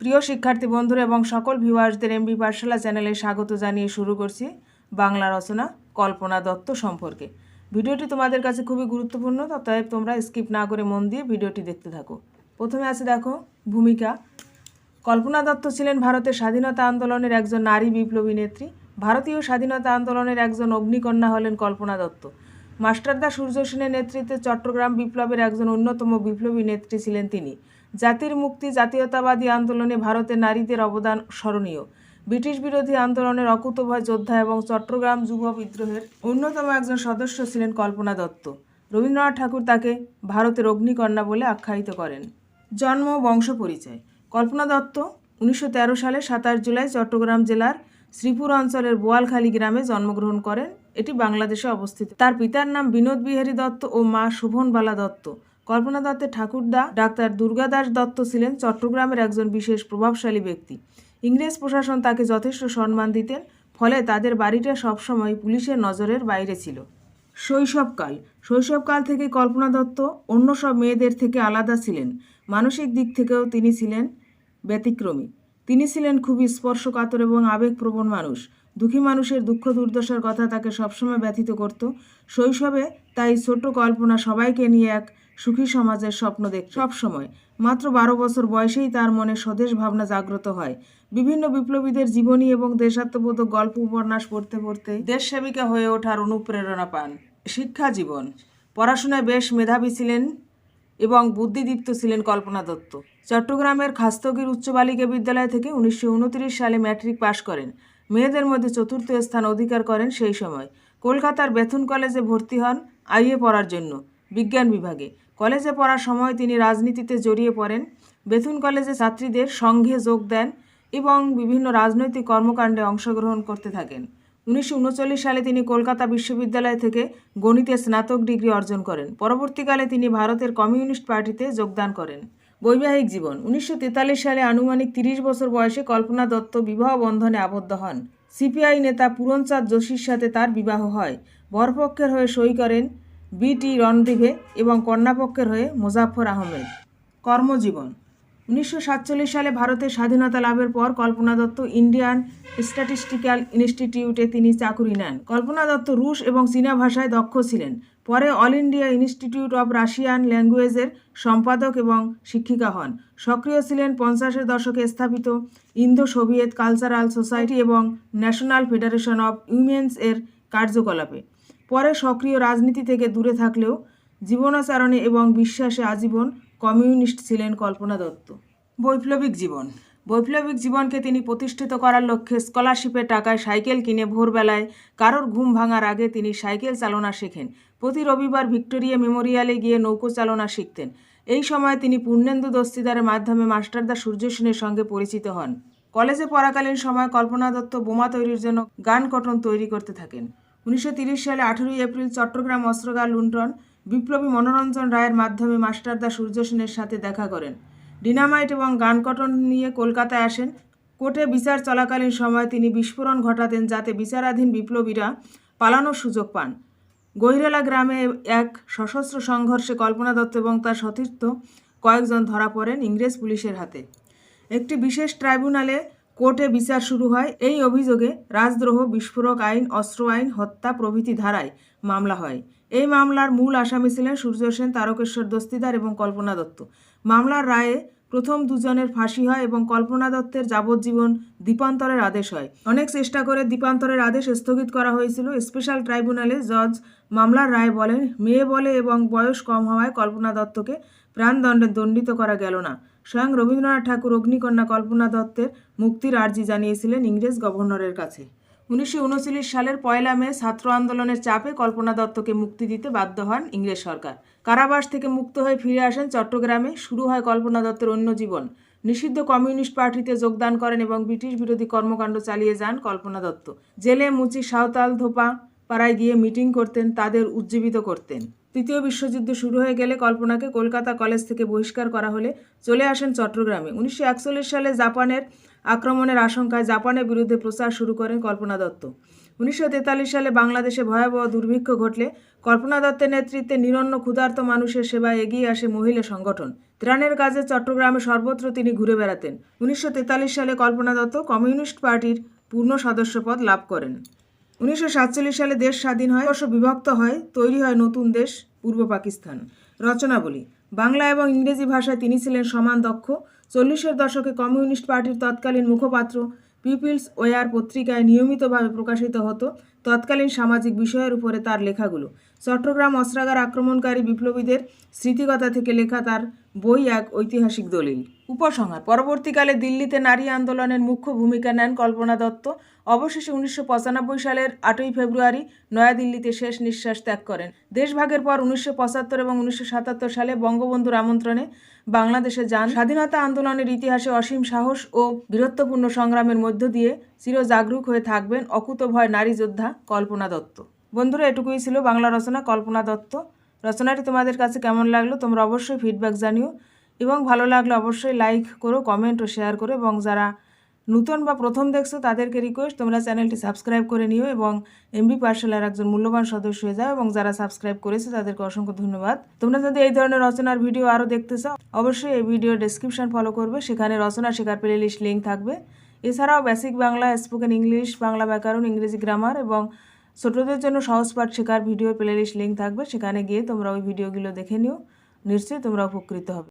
প্রিয় শিক্ষার্থী বন্ধুরা এবং সকল ভিউয়ার্সদের এমবি পাঠশালা চ্যানেলে স্বাগত জানিয়ে শুরু করছি বাংলা রচনা, কল্পনা দত্ত সম্পর্কে। ভিডিওটি তোমাদের কাছে খুবই গুরুত্বপূর্ণ অতএব তোমরা স্কিপ না করে মন দিয়ে ভিডিওটি দেখতে থাকো। প্রথমে আছে দেখো, ভূমিকা। কল্পনা দত্ত ছিলেন ভারতের স্বাধীনতা আন্দোলনের একজন নারী বিপ্লবী নেত্রী। ভারতীয় স্বাধীনতা আন্দোলনের একজন অগ্নিকন্যা হলেন কল্পনা দত্ত। মাস্টারদা সূর্য সেনের নেতৃত্বে চট্টগ্রাম বিপ্লবের একজন অন্যতম বিপ্লবী নেত্রী ছিলেন তিনি। জাতির মুক্তি, জাতীয়তাবাদী আন্দোলনে ভারতের নারীদের অবদান স্মরণীয়। ব্রিটিশ বিরোধী আন্দোলনের অকুতভয় যোদ্ধা এবং চট্টগ্রাম যুব বিদ্রোহের অন্যতম একজন সদস্য ছিলেন কল্পনা দত্ত। রবীন্দ্রনাথ ঠাকুর তাকে ভারতের অগ্নিকন্যা বলে আখ্যায়িত করেন। জন্ম, বংশ পরিচয়। কল্পনা দত্ত উনিশশো তেরো সালে সাতাশ জুলাই চট্টগ্রাম জেলার শ্রীপুর অঞ্চলের বোয়ালখালী গ্রামে জন্মগ্রহণ করেন। এটি বাংলাদেশে অবস্থিত। তার পিতার নাম বিনোদ বিহারী দত্ত ও মা শোভনবালা দত্ত। কল্পনা দত্তের ঠাকুরদা ডাক্তার দুর্গাদাস দত্ত ছিলেন চট্টগ্রামের একজন বিশেষ প্রভাবশালী ব্যক্তি। ইংরেজ প্রশাসন তাকে যথেষ্ট সম্মান দিতেন, ফলে তাদের বাড়িটা সবসময় পুলিশের নজরের বাইরে ছিল। শৈশবকাল। শৈশবকাল থেকে কল্পনা দত্ত অন্য সব মেয়েদের থেকে আলাদা ছিলেন। মানসিক দিক থেকেও তিনি ছিলেন ব্যতিক্রমী। তিনি ছিলেন খুবই স্পর্শকাতর এবং আবেগপ্রবণ মানুষ। দুঃখী মানুষের দুঃখ দুর্দশার কথা তাকে সবসময় ব্যথিত করত। শৈশবে তাই ছোট কল্পনা সবাইকে নিয়ে এক সুখী সমাজের স্বপ্ন দেখ সবসময়, মাত্র বারো বছর বয়সেই তার মনে স্বদেশ ভাবনা জাগ্রত হয়। বিভিন্ন বিপ্লবীদের জীবনী এবং দেশাত্মবোধক গল্প উপন্যাস পড়তে পড়তে দেশসেবিকা হয়ে ওঠার অনুপ্রেরণা পান। শিক্ষা জীবন, পড়াশোনায় বেশ মেধাবী ছিলেন এবং বুদ্ধিদীপ্ত ছিলেন কল্পনা দত্ত। চট্টগ্রামের খাস্তগির উচ্চ বালিকা বিদ্যালয় থেকে উনিশশো উনত্রিশ সালে ম্যাট্রিক পাশ করেন। মেয়েদের মধ্যে চতুর্থ স্থান অধিকার করেন সেই সময়। কলকাতার বেথুন কলেজে ভর্তি হন আইএ পড়ার জন্য, বিজ্ঞান বিভাগে। কলেজে পড়ার সময় তিনি রাজনীতিতে জড়িয়ে পড়েন। বেথুন কলেজে ছাত্রীদের সংঘে যোগ দেন এবং বিভিন্ন রাজনৈতিক কর্মকাণ্ডে অংশগ্রহণ করতে থাকেন। উনিশশো উনচল্লিশ সালে তিনি কলকাতা বিশ্ববিদ্যালয় থেকে গণিতে স্নাতক ডিগ্রি অর্জন করেন। পরবর্তীকালে তিনি ভারতের কমিউনিস্ট পার্টিতে যোগদান করেন। বৈবাহিক জীবন। উনিশশো তেতাল্লিশ সালে আনুমানিক তিরিশ বছর বয়সে কল্পনা দত্ত বিবাহ বন্ধনে আবদ্ধ হন। সিপিআই নেতা পূরণচাঁদ যোশীর সাথে তার বিবাহ হয়। বরপক্ষের হয়ে সই করেন বিটি রণদীভে এবং কন্যাপক্ষের হয়ে মোজাফর আহমেদ। কর্মজীবন। উনিশশো সাতচল্লিশ সালে ভারতের স্বাধীনতা লাভের পর কল্পনা দত্ত ইন্ডিয়ান স্ট্যাটিস্টিক্যাল ইনস্টিটিউটে তিনি চাকুরি নেন। কল্পনা দত্ত রুশ এবং চীনা ভাষায় দক্ষ ছিলেন। পরে All India Institute of Russian ল্যাঙ্গুয়েজের সম্পাদক এবং শিক্ষিকা হন। সক্রিয় ছিলেন পঞ্চাশের দশকে স্থাপিত ইন্দো সোভিয়েত কালচারাল সোসাইটি এবং ন্যাশনাল ফেডারেশন অব উইমেন্স এর কার্যকলাপে। পরে সক্রিয় রাজনীতি থেকে দূরে থাকলেও জীবনাচরণে এবং বিশ্বাসে আজীবন কমিউনিস্ট ছিলেন কল্পনা দত্ত। বৈপ্লবিক জীবন। বৈপ্লবিক জীবনকে তিনি প্রতিষ্ঠিত করার লক্ষ্যে স্কলারশিপের টাকায় সাইকেল কিনে ভোরবেলায় কারোর ঘুম ভাঙার আগে তিনি সাইকেল চালনা শেখেন। প্রতি রবিবার ভিক্টোরিয়া মেমোরিয়ালে গিয়ে নৌকো চালনা শিখতেন। এই সময় তিনি পূর্ণেন্দু দস্তিদারের মাধ্যমে মাস্টারদা সূর্য সেনের সঙ্গে পরিচিত হন। কলেজে পড়াকালীন সময় কল্পনা দত্ত বোমা তৈরির জন্য গান কটন তৈরি করতে থাকেন। উনিশশো সালে আঠেরোই এপ্রিল চট্টগ্রাম অস্ত্রগার লুণ্ঠন বিপ্লবী মনোরঞ্জন রায়ের মাধ্যমে মাস্টারদা সূর্য সেনের সাথে দেখা করেন। ডিনামাইট এবং গান কটন নিয়ে কলকাতায় আসেন। কোর্টে বিচার চলাকালীন সময় তিনি বিস্ফোরণ ঘটাতেন যাতে বিচারাধীন বিপ্লবীরা পালানোর সুযোগ পান। গৈরেলা গ্রামে এক সশস্ত্র সংঘর্ষে কল্পনা দত্ত এবং তার সতীর্থ কয়েকজন ধরা পড়েন ইংরেজ পুলিশের হাতে। একটি বিশেষ ট্রাইব্যুনালে কোর্টে বিচার শুরু হয়। এই অভিযোগে রাজদ্রোহ, বিস্ফোরক আইন, অস্ত্র আইন, হত্যা প্রভৃতি ধারায় মামলা হয়। এই মামলার মূল আসামি ছিলেন সূর্য সেন, তারকেশ্বর দস্তিদার এবং কল্পনা দত্ত। মামলার রায়ে প্রথম দুজনের ফাঁসি হয় এবং কল্পনা দত্তের যাবজ্জীবন দ্বীপান্তরের আদেশ হয়। অনেক চেষ্টা করে দ্বীপান্তরের আদেশ স্থগিত করা হয়েছিল। স্পেশাল ট্রাইব্যুনালে জজ মামলার রায় বলেন, মেয়ে বলে এবং বয়স কম হওয়ায় কল্পনা দত্তকে প্রাণদণ্ডে দণ্ডিত করা গেল না। স্বয়ং রবীন্দ্রনাথ ঠাকুর অগ্নিকন্যা কল্পনা দত্তের মুক্তির আর্জি জানিয়েছিলেন ইংরেজ গভর্নরের কাছে। উনিশশো উনচল্লিশ সালের পয়লা মে ছাত্র আন্দোলনের চাপে কল্পনা দত্তকে মুক্তি দিতে বাধ্য হন ইংরেজ সরকার। কারাবাস থেকে মুক্ত হয়ে ফিরে আসেন চট্টগ্রামে, শুরু হয় কল্পনা দত্তের অন্য জীবন। নিষিদ্ধ কমিউনিস্ট পার্টিতে যোগদান করেন এবং ব্রিটিশ বিরোধী কর্মকাণ্ড চালিয়ে যান কল্পনা দত্ত। জেলে মুচি সাঁওতাল ধোপা পাড়ায় গিয়ে মিটিং করতেন, তাদের উজ্জীবিত করতেন। তৃতীয় বিশ্বযুদ্ধ শুরু হয়ে গেলে কল্পনাকে কলকাতা কলেজ থেকে বহিষ্কার করা হলে চলে আসেন চট্টগ্রামে। উনিশশো একচল্লিশ সালে জাপানের আক্রমণের আশঙ্কায় জাপানের বিরুদ্ধে প্রচার শুরু করেন কল্পনা দত্ত। উনিশশো তেতাল্লিশ সালে বাংলাদেশে ভয়াবহ দুর্ভিক্ষ ঘটলে কল্পনা দত্তের নেতৃত্বে নিরন্ন ক্ষুধার্ত মানুষের সেবায় এগিয়ে আসে মহিলা সংগঠন। ত্রাণের কাজে চট্টগ্রামে সর্বত্র তিনি ঘুরে বেড়াতেন। উনিশশো তেতাল্লিশ সালে কল্পনা দত্ত কমিউনিস্ট পার্টির পূর্ণ সদস্যপদ লাভ করেন। উনিশশো সাতচল্লিশ সালে দেশ স্বাধীন হয় বর্ষ বিভক্ত হয়, তৈরি হয় নতুন দেশ, পূর্ব পাকিস্তান। রচনাবলী, বাংলা এবং ইংরেজি ভাষায় তিনি ছিলেন সমান দক্ষ। চল্লিশের দশকে কমিউনিস্ট পার্টির তৎকালীন মুখপাত্র পিপিলস ওয়ার পত্রিকায় নিয়মিতভাবে প্রকাশিত হতো। তৎকালীন সামাজিক বিষয়ের উপরে তার লেখাগুলো। চট্টগ্রাম অস্ত্রাগার আক্রমণকারী বিপ্লবীদের স্মৃতিকথা থেকে লেখা তার বই এক ঐতিহাসিক দলিল। উপসংহার, পরবর্তীকালে দিল্লিতে নারী আন্দোলনের মুখ্য ভূমিকা নেন কল্পনা দত্ত। অবশেষে উনিশশো পঁচানব্বই সালের আটই ফেব্রুয়ারি নয়াদিল্লিতে শেষ নিঃশ্বাস ত্যাগ করেন। দেশভাগের পর উনিশশো পঁচাত্তর এবং উনিশশো সাতাত্তর সালে বঙ্গবন্ধুর আমন্ত্রণে বাংলাদেশে যান। স্বাধীনতা আন্দোলনের ইতিহাসে অসীম সাহস ও বীরত্বপূর্ণ সংগ্রামের মধ্য দিয়ে চিরজাগরুক হয়ে থাকবেন অকুতভয় নারী যোদ্ধা কল্পনা দত্ত। বন্ধুরা, এটুকুই ছিল বাংলা রচনা কল্পনা দত্ত। রচনাটি তোমাদের কাছে কেমন লাগল তোমরা অবশ্যই ফিডব্যাক জানিও এবং ভালো লাগলে অবশ্যই লাইক করো কমেন্ট ও শেয়ার করো এবং যারা নতুন বা প্রথম দেখছ তাদেরকে রিকোয়েস্ট তোমরা চ্যানেলটি সাবস্ক্রাইব করে নিও এবং এমবি পার্সেলের একজন মূল্যবান সদস্য হয়ে যাও এবং যারা সাবস্ক্রাইব করেছে তাদেরকে অসংখ্য ধন্যবাদ। তোমরা যদি এই ধরনের রচনার ভিডিও আরও দেখতে চাও, অবশ্যই এই ভিডিও ডেসক্রিপশন ফলো করবে। সেখানে রচনা শেখার প্লে লিস্ট লিঙ্ক থাকবে। এছাড়াও basic Bangla spoken English Bangla ব্যাকরণ, ইংরেজি গ্রামার এবং ছোটদের জন্য সহজ পাঠ শেখার ভিডিও প্লেলিস্ট লিঙ্ক থাকবে। সেখানে গিয়ে তোমরা ওই ভিডিওগুলো দেখে নিও। নিশ্চয়ই তোমরা উপকৃত হবে।